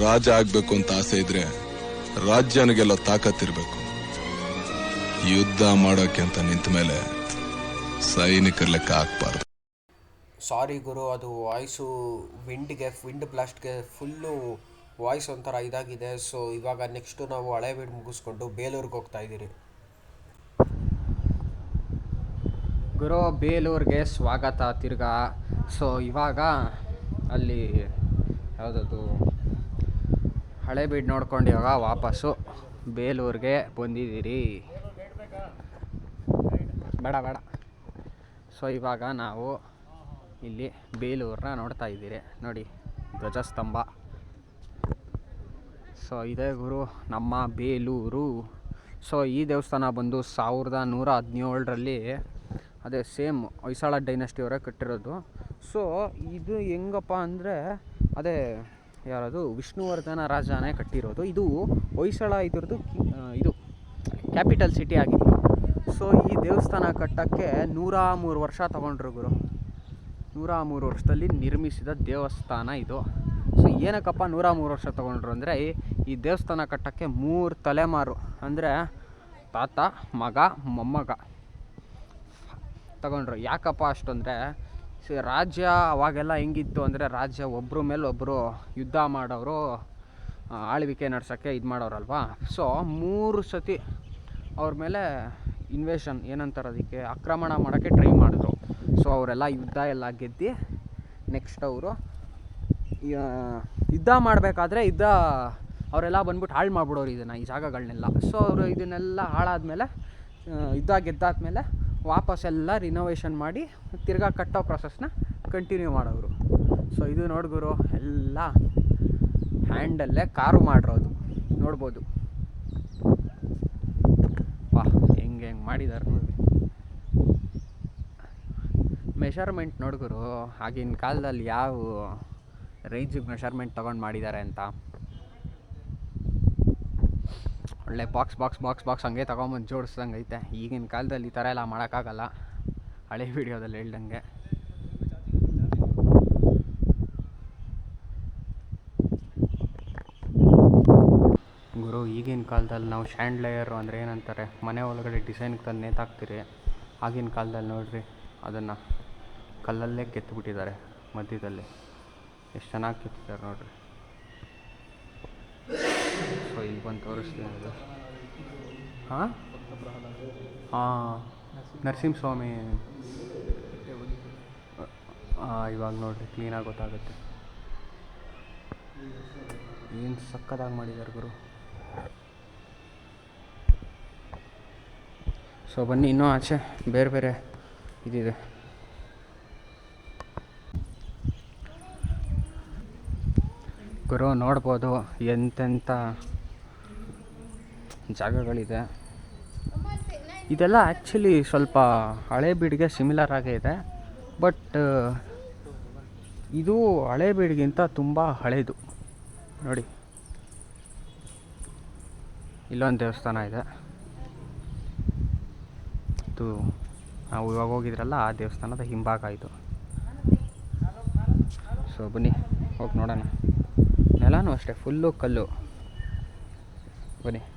ರಾಜ ಆಗ್ಬೇಕು ಅಂತ ಆಸೆ ಇದ್ರೆ ರಾಜ್ಯನಿಗೆಲ್ಲ ತಾಕತ್ತಿರ್ಬೇಕು. ಯುದ್ಧ ಮಾಡೋಕೆ ಅಂತ ನಿಂತ ಮೇಲೆ ಸೈನಿಕರ ಲೆಕ್ಕ ಹಾಕ್ಬಾರ್ದು. ಸಾರಿ ಗುರು ಅದು ವಾಯ್ಸು ವಿಂಡ್ಗೆ ವಿಂಡ್ ಬ್ಲಾಸ್ಟ್ಗೆ ಫುಲ್ಲು ವಾಯ್ಸ್ ಒಂಥರ ಇದಾಗಿದೆ. ಸೊ ಇವಾಗ ನೆಕ್ಸ್ಟು ನಾವು ಹಳೆ ಬೀಡು ಮುಗಿಸ್ಕೊಂಡು ಬೇಲೂರಿಗೆ ಹೋಗ್ತಾ ಇದ್ದೀರಿ. ಗುರು ಬೇಲೂರಿಗೆ ಸ್ವಾಗತ ತಿರ್ಗಾ. ಸೊ ಇವಾಗ ಅಲ್ಲಿ ಯಾವುದದು? ಹಳೇಬೀಡು ನೋಡ್ಕೊಂಡು ಇವಾಗ ವಾಪಸ್ಸು ಬೇಲೂರಿಗೆ ಬಂದಿದ್ದೀರಿ. ಬೇಡ ಬೇಡ. ಸೊ ಇವಾಗ ನಾವು ಇಲ್ಲಿ ಬೇಲೂರನ್ನ ನೋಡ್ತಾ ಇದ್ದೀರಿ. ನೋಡಿ, ಧ್ವಜಸ್ತಂಭ. ಸೊ ಇದೇ ಗುರು, ನಮ್ಮ ಬೇಲೂರು. ಸೊ ಈ ದೇವಸ್ಥಾನ ಬಂದು ಸಾವಿರದ ನೂರ ಹದಿನೇಳರಲ್ಲಿ ಅದೇ ಸೇಮ್ ಹೊಯ್ಸಾಳ ಡೈನಸ್ಟಿಯವರೇ ಕಟ್ಟಿರೋದು. ಸೊ ಇದು ಹೆಂಗಪ್ಪ ಅಂದರೆ ಅದೇ ಯಾರದು? ವಿಷ್ಣುವರ್ಧನ ರಾಜನೇ ಕಟ್ಟಿರೋದು. ಇದು ಹೊಯ್ಸಳ ಇದ್ರದ್ದು ಇದು ಕ್ಯಾಪಿಟಲ್ ಸಿಟಿ ಆಗಿತ್ತು ಸೊ ಈ ದೇವಸ್ಥಾನ ಕಟ್ಟೋಕ್ಕೆ ನೂರ ಮೂರು ವರ್ಷ ತಗೊಂಡ್ರು ಗುರು. ನೂರ ಮೂರು ವರ್ಷದಲ್ಲಿ ನಿರ್ಮಿಸಿದ ದೇವಸ್ಥಾನ ಇದು. ಸೊ ಏನಕ್ಕಪ್ಪ ನೂರ ಮೂರು ವರ್ಷ ತಗೊಂಡ್ರು ಅಂದರೆ ಈ ದೇವಸ್ಥಾನ ಕಟ್ಟೋಕ್ಕೆ ಮೂರು ತಲೆಮಾರು. ಅಂದರೆ, ತಾತ, ಮಗ, ಮೊಮ್ಮಗ. ತಗೊಂಡ್ರು. ಯಾಕಪ್ಪ ಅಷ್ಟಂದರೆ ಸಿ ರಾಜ್ಯ ಅವಾಗೆಲ್ಲ ಹೆಂಗಿತ್ತು ಅಂದರೆ ರಾಜ್ಯ ಒಬ್ಬರ ಮೇಲೆ ಒಬ್ಬರು ಯುದ್ಧ ಮಾಡೋರು ಆಳ್ವಿಕೆ ನಡ್ಸೋಕ್ಕೆ ಇದು ಮಾಡೋರಲ್ವಾ? ಸೊ ಮೂರು ಸತಿ ಅವ್ರ ಮೇಲೆ ಇನ್ವೇಷನ್ ಏನಂತಾರೆ ಅದಕ್ಕೆ ಆಕ್ರಮಣ ಮಾಡೋಕ್ಕೆ ಟ್ರೈ ಮಾಡಿದ್ರು. ಸೊ ಅವರೆಲ್ಲ ಯುದ್ಧ ಎಲ್ಲ ಗೆದ್ದು ನೆಕ್ಸ್ಟ್ ಅವರು ಯುದ್ಧ ಮಾಡಬೇಕಾದ್ರೆ ಯುದ್ಧ ಅವರೆಲ್ಲ ಬಂದ್ಬಿಟ್ಟು ಹಾಳು ಮಾಡ್ಬಿಡೋರು ಇದನ್ನು ಈ ಜಾಗಗಳನ್ನೆಲ್ಲ ಸೊ ಅವರು ಇದನ್ನೆಲ್ಲ ಹಾಳಾದ್ಮೇಲೆ ಯುದ್ಧ ಗೆದ್ದಾದ್ಮೇಲೆ ಎಲ್ಲ ರಿನೋವೇಷನ್ ಮಾಡಿ ತಿರ್ಗಾ ಕಟ್ಟೋ ಪ್ರೊಸೆಸ್ನ ಕಂಟಿನ್ಯೂ ಮಾಡೋರು ಸೊ ಇದು ನೋಡ್ಗುರು ಎಲ್ಲ ಹ್ಯಾಂಡಲ್ಲೇ ಕಾರು ಮಾಡಿರೋದು. ನೋಡ್ಬೋದು. ವಾ ಹೆಂಗೆ ಹೆಂಗೆ ಮಾಡಿದ್ದಾರೆ ನೋಡಿ ಮೆಷರ್ಮೆಂಟ್ ನೋಡ್ಗುರು ಆಗಿನ ಕಾಲದಲ್ಲಿ ಯಾವ ರೇಂಜಿಗೆ ಮೆಷರ್ಮೆಂಟ್ ತೊಗೊಂಡು ಮಾಡಿದ್ದಾರೆ ಅಂತ? ಒಳ್ಳೆ ಬಾಕ್ಸ್ ಬಾಕ್ಸ್ ಬಾಕ್ಸ್ ಬಾಕ್ಸ್ ಹಂಗೆ ತೊಗೊಂಬಂದು ಜೋಡಿಸ್ದಂಗೆ ಐತೆ. ಈಗಿನ ಕಾಲದಲ್ಲಿ ಈ ಥರ ಎಲ್ಲ ಮಾಡೋಕ್ಕಾಗಲ್ಲ. ಹಳೆ ವಿಡಿಯೋದಲ್ಲಿ ಹೇಳ್ದಂಗೆ. ಗುರು, ಈಗಿನ ಕಾಲದಲ್ಲಿ ನಾವು ಶ್ಯಾಂಡ್ ಲೇಯರು ಅಂದರೆ ಏನಂತಾರೆ? ಮನೆ ಒಳಗಡೆ ಡಿಸೈನ್ಗೆ ತಂದು ನೇತಾಕ್ತೀರಿ. ಆಗಿನ ಕಾಲದಲ್ಲಿ ನೋಡಿರಿ, ಅದನ್ನು ಕಲ್ಲಲ್ಲೇ ಕೆತ್ತಿಬಿಟ್ಟಿದ್ದಾರೆ ಮಧ್ಯದಲ್ಲಿ. ಎಷ್ಟು ಚೆನ್ನಾಗಿ ಕೆತ್ತಿದ್ದಾರೆ ನೋಡ್ರಿ. ಇಲ್ಲಿ ಬಂದು ತೋರಿಸ್ತೀನಿ ಅದು. ಹಾಂ? ಹಾಂ. ನರಸಿಂಹಸ್ವಾಮಿ. ಹಾಂ ಇವಾಗ ನೋಡ್ರಿ ಕ್ಲೀನಾಗಿ ಗೊತ್ತಾಗುತ್ತೆ. ಏನು ಸಕ್ಕದಾಗಿ ಮಾಡಿದ್ದಾರೆ ಗುರು. ಸೊ ಬನ್ನಿ, ಇನ್ನೂ ಆಚೆ ಬೇರೆ ಬೇರೆ ಇದಿದೆ. ಗುರು, ನೋಡ್ಬೋದು ಎಂತೆಂಥ ಜಾಗಗಳಿದೆ. ಇದೆಲ್ಲ ಆ್ಯಕ್ಚುಲಿ ಸ್ವಲ್ಪ ಹಳೆ ಬೀಡಿಗೆ ಸಿಮಿಲರ್ ಆಗೇ ಇದೆ. ಬಟ್ ಇದು ಹಳೆ ಬೀಡಿಗಿಂತ ತುಂಬ ಹಳೆಯದು ನೋಡಿ. ಇಲ್ಲೊಂದು ದೇವಸ್ಥಾನ ಇದೆ. ಇದು ನಾವು ಇವಾಗ ಹೋಗಿದ್ರಲ್ಲ, ಆ ದೇವಸ್ಥಾನದ ಹಿಂಭಾಗ ಇದು. ಸೊ ಬನ್ನಿ, ಹೋಗಿ ನೋಡೋಣ. ನೆಲನೂ ಅಷ್ಟೇ ಫುಲ್ಲು ಕಲ್ಲು. ಬನ್ನಿ.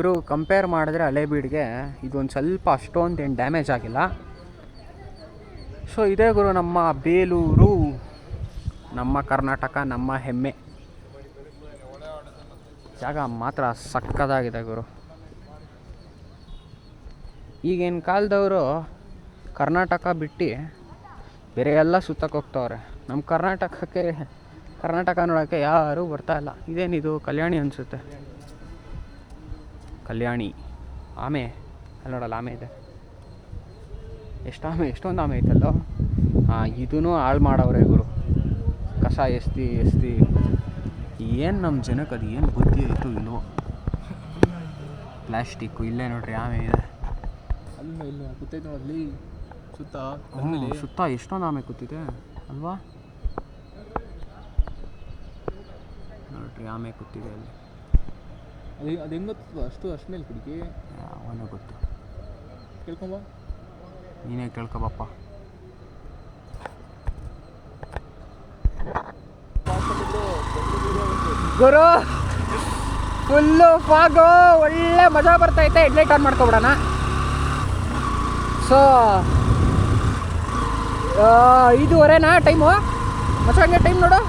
ಗುರು ಕಂಪೇರ್ ಮಾಡಿದ್ರೆ ಹಳೆಬೀಡ್ಗೆ ಇದೊಂದು ಸ್ವಲ್ಪ ಅಷ್ಟೊಂದು ಏನು ಡ್ಯಾಮೇಜ್ ಆಗಿಲ್ಲ. ಸೊ ಇದೇ ಗುರು ನಮ್ಮ ಬೇಲೂರು, ನಮ್ಮ ಕರ್ನಾಟಕ, ನಮ್ಮ ಹೆಮ್ಮೆ. ಜಾಗ ಮಾತ್ರ ಸಕ್ಕದಾಗಿದೆ ಗುರು. ಈಗಿನ ಕಾಲದವರು ಕರ್ನಾಟಕ ಬಿಟ್ಟು ಬೇರೆ ಎಲ್ಲ ಸುತ್ತಕ್ಕೆ ಹೋಗ್ತವ್ರೆ. ನಮ್ಮ ಕರ್ನಾಟಕಕ್ಕೆ, ಕರ್ನಾಟಕ ನೋಡೋಕ್ಕೆ ಯಾರೂ ಬರ್ತಾ ಇಲ್ಲ. ಇದೇನಿದು ಕಲ್ಯಾಣಿ ಅನಿಸುತ್ತೆ? ಕಲ್ಯಾಣಿ. ಆಮೆ. ಅಲ್ಲಿ ನೋಡಲ್ಲ ಆಮೆ ಇದೆ. ಎಷ್ಟು ಆಮೆ? ಎಷ್ಟೊಂದು ಆಮೆ ಐತಲ್ಲೋ. ಹಾಂ ಇದೂ ಹಾಳು ಮಾಡವ್ರೆ ಗುರು ಕಸ ಎಸ್ತಿ ಎಸ್ತಿ. ಏನು ನಮ್ಮ ಜನಕ್ಕೆ ಅದು ಏನು ಬುದ್ಧಿ ಆಯಿತು ಇಲ್ವೋ. ಪ್ಲಾಸ್ಟಿಕ್ಕು ಇಲ್ಲೇ ನೋಡ್ರಿ ಆಮೆ ಇದೆ. ಅಲ್ಲಿ ಸುತ್ತ ಸುತ್ತ ಎಷ್ಟೊಂದು ಆಮೆ ಕೂತಿದೆ ಅಲ್ವಾ? ನೋಡ್ರಿ ಆಮೆ ಕೂತಿದೆ ಅಲ್ಲಿ. ಅದು ಅದು ಹೆಂಗೆ ಗೊತ್ತದ ಅಷ್ಟು ಅಷ್ಟು ಮೇಲೆ ಕುಡಿಕೆ. ಅವನೇ ಗೊತ್ತು. ಕೇಳ್ಕೊಂಬ. ನೀನೇ ಕೇಳ್ಕೊಬಪ್ಪ. ಗುರು ಫುಲ್ಲು ಫಾಗು ಒಳ್ಳೆ ಮಜಾ ಬರ್ತೈತೆ ಹೆಡ್ಲೈಟ್ ಆನ್ ಮಾಡ್ಕೊಬಿಡೋಣ. ಸೊ ಐದೂವರೆನಾ ಟೈಮು? ಮಜಾ ಹಂಗೆ ಟೈಮ್ ನೋಡು.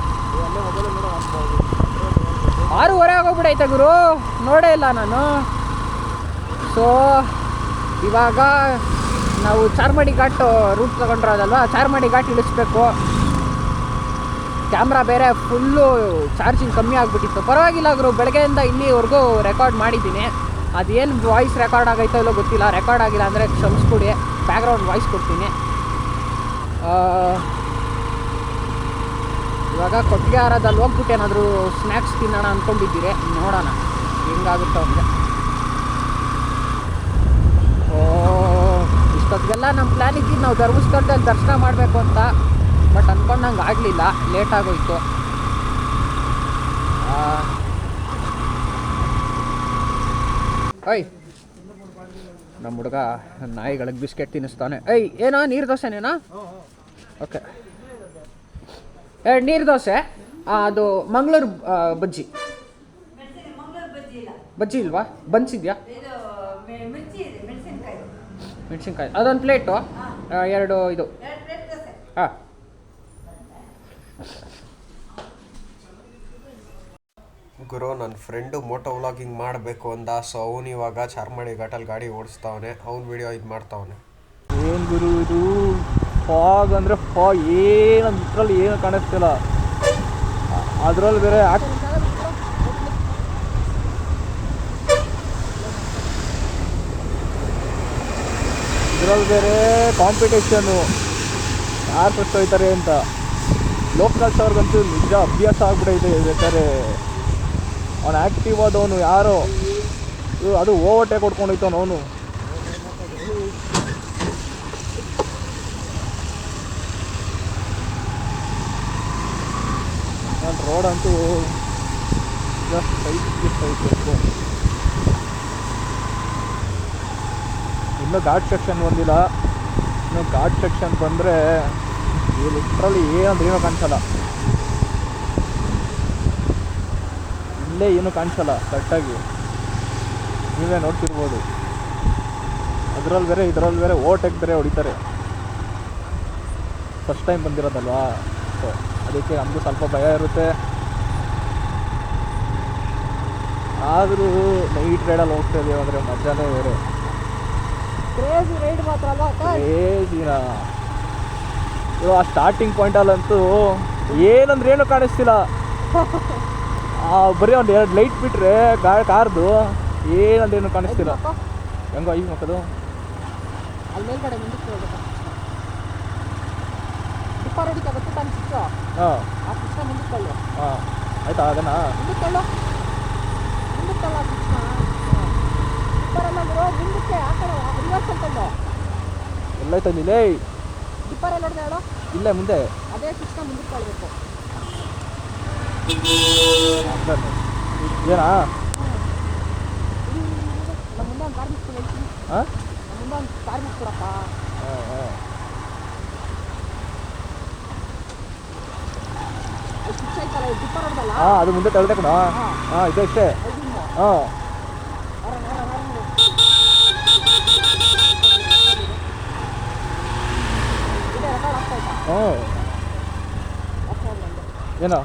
ಆರೂವರೆ ಆಗೋಗ್ಬಿಡೈತೆ ಗುರು. ನೋಡೇ ಇಲ್ಲ ನಾನು. ಸೊ ಇವಾಗ ನಾವು ಚಾರ್ಮಡಿ ಘಾಟ್ ರೂಟ್ ತಗೊಂಡಿರೋದಲ್ವ? ಚಾರ್ಮಡಿ ಘಾಟ್ ಇಳಿಸ್ಬೇಕು. ಕ್ಯಾಮ್ರಾ ಬೇರೆ ಫುಲ್ಲು ಚಾರ್ಜಿಂಗ್ ಕಮ್ಮಿ ಆಗಿಬಿಟ್ಟಿತ್ತು. ಪರವಾಗಿಲ್ಲ ಗುರು, ಬೆಳಗ್ಗೆಯಿಂದ ಇಲ್ಲಿವರೆಗೂ ರೆಕಾರ್ಡ್ ಮಾಡಿದ್ದೀನಿ. ಅದೇನು ವಾಯ್ಸ್ ರೆಕಾರ್ಡ್ ಆಗೈತೋ ಇಲ್ಲೋ ಗೊತ್ತಿಲ್ಲ. ರೆಕಾರ್ಡ್ ಆಗಿಲ್ಲ ಅಂದರೆ ಕ್ಷಮಿಸ್ಕೊಡಿ ಬ್ಯಾಕ್ಗ್ರೌಂಡ್ ವಾಯ್ಸ್ ಕೊಡ್ತೀನಿ. ಇವಾಗ ಕೊಟ್ಟಿಗೆ ಹಾರದಲ್ಲಿ ಹೋಗ್ಬಿಟ್ಟು ಏನಾದರೂ ಸ್ನ್ಯಾಕ್ಸ್ ತಿನ್ನೋಣ ಅಂದ್ಕೊಂಡಿದ್ದೀರಿ ನೋಡೋಣ. ಹೆಂಗಾಗುತ್ತೆ ಅವನಿಗೆ ಓ ಇಷ್ಟೊತ್ತಿಗೆಲ್ಲ ನಮ್ಮ ಪ್ಲ್ಯಾನ್ ಇದ್ದಿದ್ದು ನಾವು ಧರ್ಮಸ್ಥಳದಲ್ಲಿ ದರ್ಶನ ಮಾಡಬೇಕು ಅಂತ ಬಟ್ ಅಂದ್ಕೊಂಡಂಗೆ ಆಗಲಿಲ್ಲ. ಲೇಟ್ ಆಗೋಯ್ತು. ಐ ನಮ್ಮ ಹುಡುಗ ನಾಯಿಗಳಿಗೆ ಬಿಸ್ಕೆಟ್ ತಿನ್ನಿಸ್ತಾನೆ. ಐ ಏನೋ ನೀರು ದೋಸೆನೇನಾ? ಓಕೆ ಎರಡು ನೀರು ದೋಸೆ. ಅದು ಮಂಗಳೂರು ಬಜ್ಜಿ. ಬಜ್ಜಿ ಇಲ್ವಾ? ಬನ್ಸಿದ್ಯಾ? ಇದು ಮೆ- ಇದೆ ಮೆಣಸಿನ್ಕಾಯಿ. ಮೆಣಸಿನ್ಕಾಯಿ ಅದೊಂದು ಪ್ಲೇಟು. ಎರಡು ಇದು. ಎರಡು ಪ್ಲೇಟ್ ದೋಸೆ ಹಾಂ. ಗುರು ನನ್ನ ಫ್ರೆಂಡು ಮೋಟೋ ವ್ಲಾಗಿಂಗ್ ಮಾಡಬೇಕು ಅಂದ. ಸೊ ಅವನು ಇವಾಗ ಚಾರ್ಮಡಿ ಘಾಟಲ್ಲಿ ಗಾಡಿ ಓಡಿಸ್ತಾವನೆ. ಅವ್ನು ವಿಡಿಯೋ ಇದು ಮಾಡ್ತಾವನೆ. ಏನು ಗುರು ಇದು? ಫಾಗ್ ಅಂದರೆ ಫಾಗ್ ಏನು ಇದ್ರಲ್ಲಿ ಏನು ಕಾಣಿಸ್ತಿಲ್ಲ. ಅದರಲ್ಲಿ ಬೇರೆ ಆಕ್ ಇದರಲ್ಲಿ ಬೇರೆ ಕಾಂಪಿಟೇಷನ್ನು ಯಾರು ಫಸ್ಟ್ ಹೋಯ್ತಾರೆ ಅಂತ. ಲೋಕಲ್ಸ್ ಅವ್ರಿಗಂತೂ ನಿಜ ಅಭ್ಯಾಸ ಆಗ್ಬಿಟ್ಟೈತೆ ಬೇಕಾದ್ರೆ. ಅವನು ಆ್ಯಕ್ಟಿವ್ ಆದವನು ಯಾರೋ. ಅದು ಓವರ್ಟೇಕ್ ಹೊಡ್ಕೊಂಡೋಯ್ತವನು ಅವನು. ನಾನು ರೋಡ್ ಅಂತೂ ಜಸ್ಟ್ ಟೈಟ್ ಟೈಟ್ ಇತ್ತು ಇನ್ನೂ ಘಾಟ್ ಸೆಕ್ಷನ್ ಬಂದಿಲ್ಲ. ಇನ್ನು ಘಾಟ್ ಸೆಕ್ಷನ್ ಬಂದರೆ ಲಿಟ್ರಲ್ಲಿ ಏನಂದ್ರೆ ಏನೂ ಕಾಣಿಸಲ್ಲ. ಇಲ್ಲೇ ಏನೂ ಕಾಣಿಸಲ್ಲ ಕರೆಕ್ಟಾಗಿ ನೀವೇ ನೋಡ್ತಿರ್ಬೋದು. ಅದರಲ್ಲಿ ಬೇರೆ ಇದರಲ್ಲಿ ಬೇರೆ ಓಟ್ ಬೇರೆ ಹೊಡಿತಾರೆ. First time ಬಂದಿರೋದಲ್ವಾ? ಸೊ ಅದಕ್ಕೆ ನಮಗೂ ಸ್ವಲ್ಪ ಭಯ ಇರುತ್ತೆ. ಆದರೂ ನೈಟ್ ರೈಡಲ್ಲಿ ಹೋಗ್ತಾ ಇದೀವಿ ಅಂದರೆ ಮಜಾನೇ ಬೇರೆ. ಕ್ರೇಜಿ ರೈಡ್ ಮಾತ್ರ ಅಲ್ಲ ಕ್ರೇಜಿನ ಇವಾಗ ಆ ಸ್ಟಾರ್ಟಿಂಗ್ ಪಾಯಿಂಟಲ್ಲಂತೂ ಏನಂದ್ರೆ ಏನು ಕಾಣಿಸ್ತಿಲ್ಲ. ಬರೀ ಒಂದು ಎರಡು ಲೈಟ್ ಬಿಟ್ಟರೆ ಗಾಡಿ ಕಾರ್ದು ಏನಂದ್ರೆ ಏನು ಕಾಣಿಸ್ತಿಲ್ಲ. ಹೆಂಗೋ ಈಗ ಮಕ್ಕಳು ಅಲ್ಲಿ ಮೇಲ್ಗಡೆ ಮುಂದಕ್ಕೆ ಹೋಗ್ಬೇಕು ಡಿಪ್ಪ ರೆಡಿ ಗೊತ್ತು ತಾನು ಚಿಕ್ಕ ಹಾಂ ಆ ಕೃಷ್ಣ ಮುಂದಕ್ಕೆ ತಳ್ಳು ಹಾಂ ಆಯ್ತಾ ಅದನ್ನ ಮುಂದಕ್ಕೆ ತಳ್ಳು ಮುಂದಕ್ಕೆ ತಳ್ಳು ಕೃಷ್ಣ ಡಿಪ್ಪರೆಲ್ಲ ಗುರು ಮುಂದಕ್ಕೆ ಆ ಕಡೆ ರಿವರ್ಸ್ ಅಂತ ತಳ್ಳು ಎಲ್ಲೈತೆ ಇಲ್ಲಿ ಲೇ ಡಿಪ್ಪರೆಲ್ಲ ಹೊಡೆದ ಹೇಳು ಇಲ್ಲೇ ಮುಂದೆ ಅದೇ ಕೃಷ್ಣ ಮುಂದಕ್ಕೆ ತಳ್ಬೇಕು ಏನಾ ನಮ್ಮ ಮುಂದೆ ಒಂದು ಕಾರ್ ಹಾಂ ನಮ್ಮ ಮುಂದೆ ಒಂದು ಕಾರ್ ಹಾಂ ಹಾಂ ಅಲ್ಲಿ ಸ್ವಿಚ್ ಐತಲ್ಲ ಡಿಪ್ಪರ್ ಹೊಡೆದಲ್ಲ ಹಾಂ ಅದು ಮುಂದೆ ತಳ್ದೆ ಕಣ. ಹಾಂ. ಇದೆ ಅಷ್ಟೇ. ಹಾಂ. ಹ್ಞೂ. ಏನೋ?